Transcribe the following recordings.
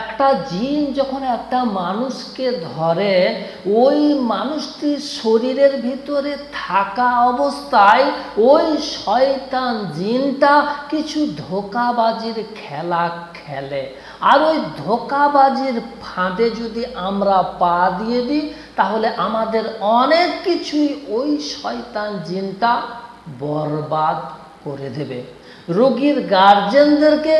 একটা জিন যখন একটা মানুষকে ধরে, ওই মানুষটির শরীরের ভিতরে থাকা অবস্থায় ওই শয়তান জিনটা কিছু ধোকাবাজির খেলা খেলে। আর ওই ধোকাবাজির ফাঁদে যদি আমরা পা দিয়ে দিই, তাহলে আমাদের অনেক কিছুই ওই শয়তান জিনটা বরবাদ করে দেবে। রোগীর গার্জেনদেরকে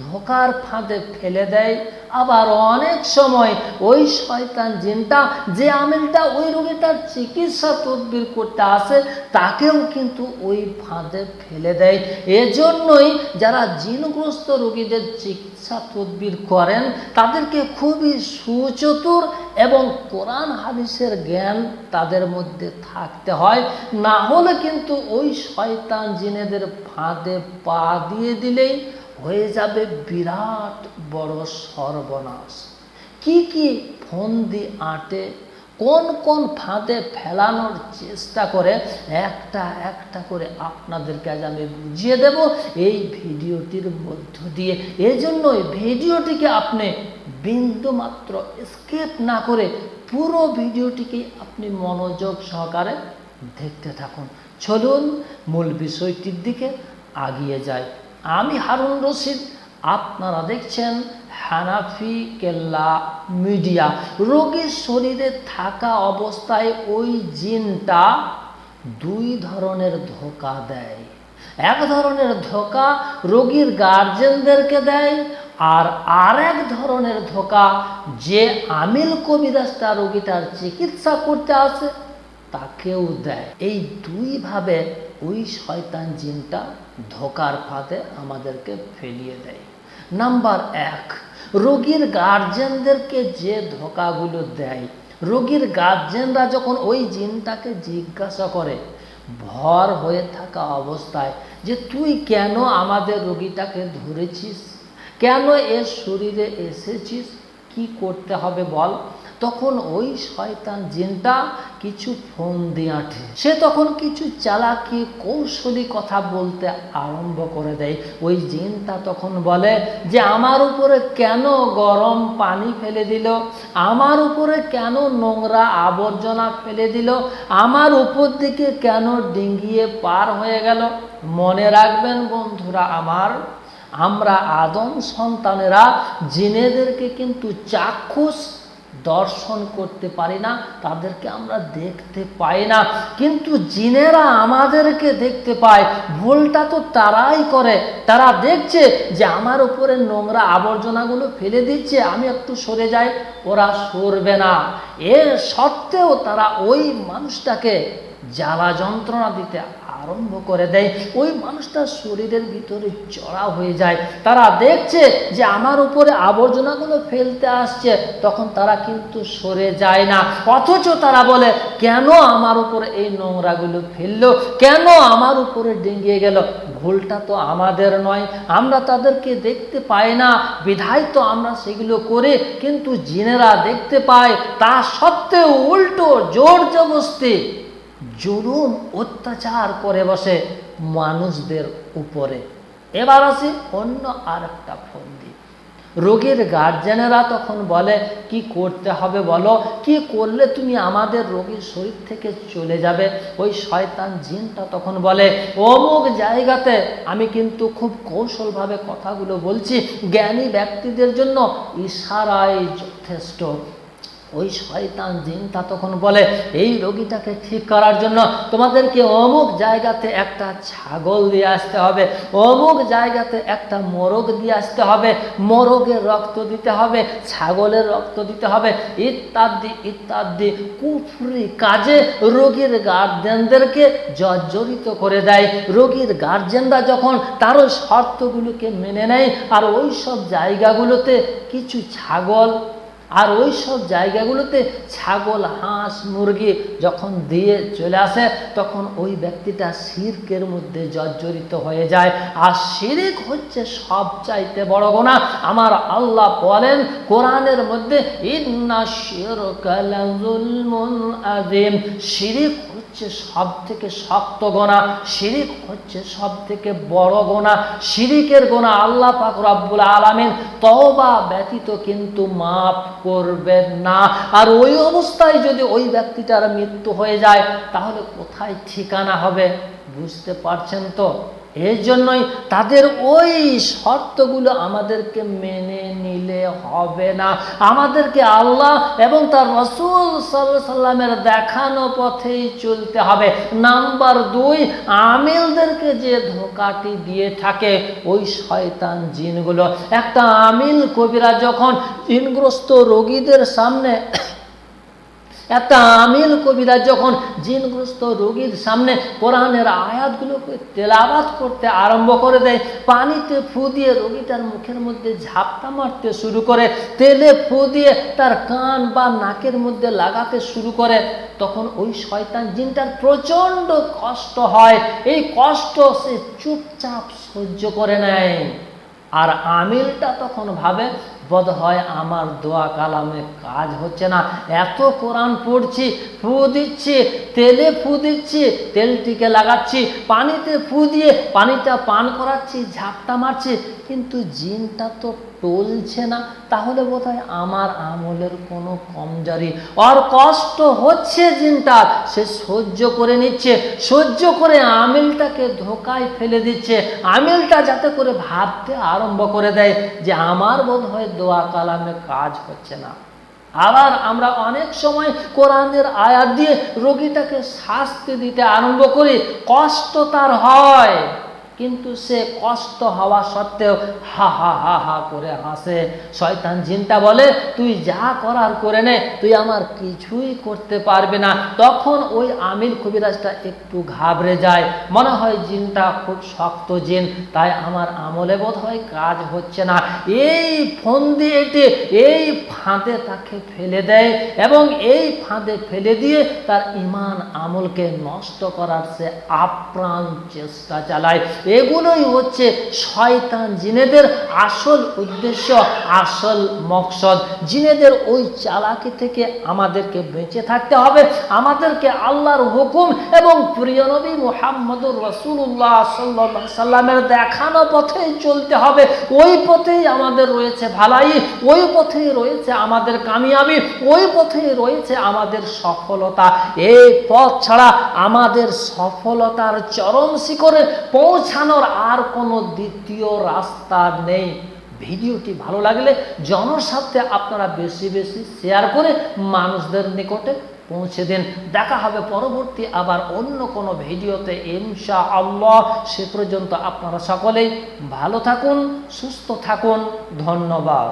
ধোকার ফাঁদে ফেলে দেয়। আবার অনেক সময় ওই শয়তান জিনটা যে আমিলটা ওই রোগীটার চিকিৎসা তদবির করতে আসে, তাকেও কিন্তু ওই ফাঁদে ফেলে দেয়। এজন্যই যারা জিনগ্রস্ত রোগীদের চিকিৎসা তদবির করেন, তাদেরকে খুবই সুচতুর এবং কোরআন হাদিসের জ্ঞান তাদের মধ্যে থাকতে হয়। না হলে কিন্তু ওই শয়তান জিনেদের ফাঁদে পা দিয়ে দিলেই হয়ে যাবে বিরাট বড় সর্বনাশ। কি কি ফন্দি আটে, কোন কোন ফাঁদে ফেলানোর চেষ্টা করে, একটা একটা করে আপনাদেরকে আজ আমি বুঝিয়ে দেব এই ভিডিওটির মধ্য দিয়ে। এজন্যই ভিডিওটিকে আপনি বিন্দুমাত্র স্কেপ না করে পুরো ভিডিওটিকে আপনি মনোযোগ সহকারে দেখতে থাকুন। চলুন মূল বিষয়টির দিকে আগিয়ে যায় আমি হারুন রশিদ, আপনারা দেখছেন হানাফি কেল্লা মিডিয়া। রোগীর শরীরে থাকা অবস্থায় ওই জিনটা দুই ধরনের ধোকা দেয়। এক ধরনের ধোকা রোগীর গার্জেনদেরকে দেয় আর আরেক ধরনের ধোকা যে আমিল কবিরাজটা রোগীটার চিকিৎসা করতে আসে। তাকেও দেয়। এই দুইভাবে ওই শয়তান জিনটা ধোকার ফাঁদে আমাদেরকে ফেলিয়ে দেয়। নাম্বার এক, রোগীর গার্জেনদেরকে যে ধোকাগুলো দেয়, রোগীর গার্জেনরা যখন ওই জিনটাকে জিজ্ঞাসা করে, ভর হয়ে থাকা অবস্থায় যে তুই কেন আমাদের রোগীটাকে ধরেছিস? কেন এর শরীরে এসেছিস? কি করতে হবে বল? তখন ওই শয়তান জিনটা কিছু ফোন দিয়ে আঠে। সে তখন কিছু চালাকি, কৌশলী কথা বলতে আরম্ভ করে দেয়। ওই জিনটা তখন বলে যে, আমার উপরে কেন গরম পানি ফেলে দিল? আমার উপরে কেন নোংরা আবর্জনা ফেলে দিল? আমার উপর দিকে কেন ডিঙ্গিয়ে পার হয়ে গেল? মনে রাখবেন বন্ধুরা আমার, আমরা আদম সন্তানেরা জিনেদেরকে কিন্তু চাক্ষুষ দর্শন করতে পারি না, তাদেরকে আমরা দেখতে পাই না। কিন্তু জিনেরা আমাদেরকে দেখতে পায়, ভুলটা তো তারাই করে। তারা দেখছে যে আমার উপরে নোংরা আবর্জনাগুলো ফেলে দিচ্ছে, আমি একটু সরে যাই, ওরা সরবে না। এর সত্ত্বেও তারা ওই মানুষটাকে জ্বালা যন্ত্রণা দিতে আরম্ভ করে দেয়। ওই মানুষটা শরীরের ভিতরে চড়া হয়ে যায়। তারা দেখছে যে আমার উপরে আবর্জনাগুলো ফেলতে আসছে। তখন তারা কিন্তু সরে যায় না। অথচ তারা বলে, কেন আমার উপরে এই নোংরাগুলো ফেলল? কেন আমার উপরে ডেঙ্গিয়ে গেল? ভুলটা তো আমাদের নয়। আমরা তাদেরকে দেখতে পাই না। বিধায় তো আমরা সেগুলো করে, কিন্তু জিনেরা দেখতে পায়। তা সত্ত্বেও উল্টো জোর জবস্তি জুলুম, অত্যাচার করে বসে মানুষদের উপরে। এবার আসি অন্য আর একটা ফন্দি। রোগীর গার্জেনেরা তখন বলে, কি করতে হবে বলো? কি করলে তুমি আমাদের রোগীর শরীর থেকে চলে যাবে? ওই শয়তান জিনটা তখন বলে, অমুক জায়গাতে আমি কিন্তু খুব কৌশলভাবে কথাগুলো বলছি। জ্ঞানী ব্যক্তিদের জন্য ইশারাই যথেষ্ট। ওই শয়তান জিনটা তখন বলে, এই রোগীটাকে ঠিক করার জন্য তোমাদেরকে অমুক জায়গাতে একটা ছাগল দিয়ে আসতে হবে, অমুক জায়গাতে একটা মোরগ দিয়ে আসতে হবে মোরগের রক্ত দিতে হবে, ছাগলের রক্ত দিতে হবে, ইত্যাদি ইত্যাদি। কুফরি কাজে রোগীর গার্জেনদেরকে জর্জরিত করে দেয়। রোগীর গার্জেনরা যখন তারও শর্তগুলোকে মেনে নেয়, আর ওই সব জায়গাগুলোতে কিছু ছাগল আর ওই সব জায়গাগুলোতে ছাগল, হাঁস, মুরগি যখন দিয়ে চলে আসে, তখন ওই ব্যক্তিটা শির্কের মধ্যে জর্জরিত হয়ে যায়। আর শিরিক হচ্ছে সব চাইতে বড় গোনা আমার আল্লাহ বলেন, কোরআনের মধ্যে, ইন্না শিরকালাযুলমুন আযীম। শিরিক হচ্ছে সব থেকে শক্ত গোনা, শিরিক হচ্ছে সব থেকে বড় গোনা, শিরিকের গোনা আল্লাহ পাক রব্বুল আলামিন তওবা ব্যতীত কিন্তু মাফ করবেন না। আর ওই অবস্থায় যদি ওই ব্যক্তিটার মৃত্যু হয়ে যায়, তাহলে কোথায় ঠিকানা হবে বুঝতে পারছেন তো? এর জন্যই তাদের ওই শর্তগুলো আমাদেরকে মেনে নিলে হবে না। আমাদেরকে আল্লাহ এবং তার রসুল সাল্লামের দেখানো পথেই চলতে হবে। নাম্বার দুই, আমিলদেরকে যে ধোকাটি দিয়ে থাকে, ওই শয়তান জিনগুলো। একটা আমিল কবিরা যখন জিনগ্রস্ত রোগীদের সামনে একটা আমিল কবিরা যখন জিনগ্রস্ত রোগীর সামনে কোরআনের আয়াতগুলোকে তেলাবাত করতে আরম্ভ করে দেয়, পানিতে ফু দিয়ে রোগীটার মুখের মধ্যে ঝাপটা মারতে শুরু করে, তেলে ফু দিয়ে তার কান বা নাকের মধ্যে লাগাতে শুরু করে, তখন ওই শয়তান জিনটার প্রচণ্ড কষ্ট হয়। এই কষ্ট সে চুপচাপ সহ্য করে নেয়। আর আমিলটা তখন ভাবে বোধ হয়, আমার দোয়া কালামে কাজ হচ্ছে না। এত কোরআন পড়ছি, ফু দিচ্ছি, তেলে ফু দিচ্ছি, তেলটিকে লাগাচ্ছি, পানিতে ফু দিয়ে পানিটা পান করাচ্ছি, ঝাপটা মারছি, কিন্তু জিনটা তো টলছে না, তাহলে বোধ আমার আমলের কোনো কমজোরি। আর কষ্ট হচ্ছে জিনটার সে সহ্য করে নিচ্ছে, সহ্য করে আমিলটাকে ধোকায় ফেলে দিচ্ছে। আমিলটা যাতে করে ভাবতে আরম্ভ করে দেয় যে আমার বোধ হয় দোয়া কালামে কাজ হচ্ছে না। আবার আমরা অনেক সময় কোরআনের আয়াত দিয়ে রোগীটাকে শাস্তি দিতে আরম্ভ করি, কষ্ট তার হয়। কিন্তু সে কষ্ট হওয়া সত্ত্বেও হা হা হা হা করে হাসে। শয়তান জিনটা বলে, তুই যা করার করে নে, তুই আমার কিছুই করতে পারবে না। তখন ওই আমির কবিরাজটা একটু ঘাবড়ে যায়। মনে হয় জিনটা খুব শক্ত জিন, তাই আমার আমলে বোধ হয় কাজ হচ্ছে না। এই ফোন দিয়ে এটে, এই ফাঁদে তাকে ফেলে দেয় এবং এই ফাঁদে ফেলে দিয়ে তার ইমান আমলকে নষ্ট করার সে আপ্রাণ চেষ্টা চালায়। এগুলোই হচ্ছে শয়তান, জিনেদের আসল উদ্দেশ্য, আসল মকসদ। জিনেদের ওই চালাকি থেকে আমাদেরকে বেঁচে থাকতে হবে। আমাদেরকে আল্লাহর হুকুম এবং প্রিয় নবী মোহাম্মদুর রসুল্লাহ সাল্লাহ সাল্লামের দেখানো পথেই চলতে হবে। ওই পথেই আমাদের রয়েছে ভালাই, ওই পথেই রয়েছে আমাদের কামিয়াবি, ওই পথেই রয়েছে আমাদের সফলতা। এই পথ ছাড়া আমাদের সফলতার চরম শিখরে পৌঁছানোর আর কোনো দ্বিতীয় রাস্তা নেই। ভিডিওটি ভালো লাগলে জনস্বার্থে আপনারা বেশি বেশি শেয়ার করে মানুষদের নিকটে পৌঁছে দেন। দেখা হবে পরবর্তী আবার অন্য কোনো ভিডিওতে। ইনশা আল্লাহ সে পর্যন্ত আপনারা সকলেই ভালো থাকুন, সুস্থ থাকুন। ধন্যবাদ।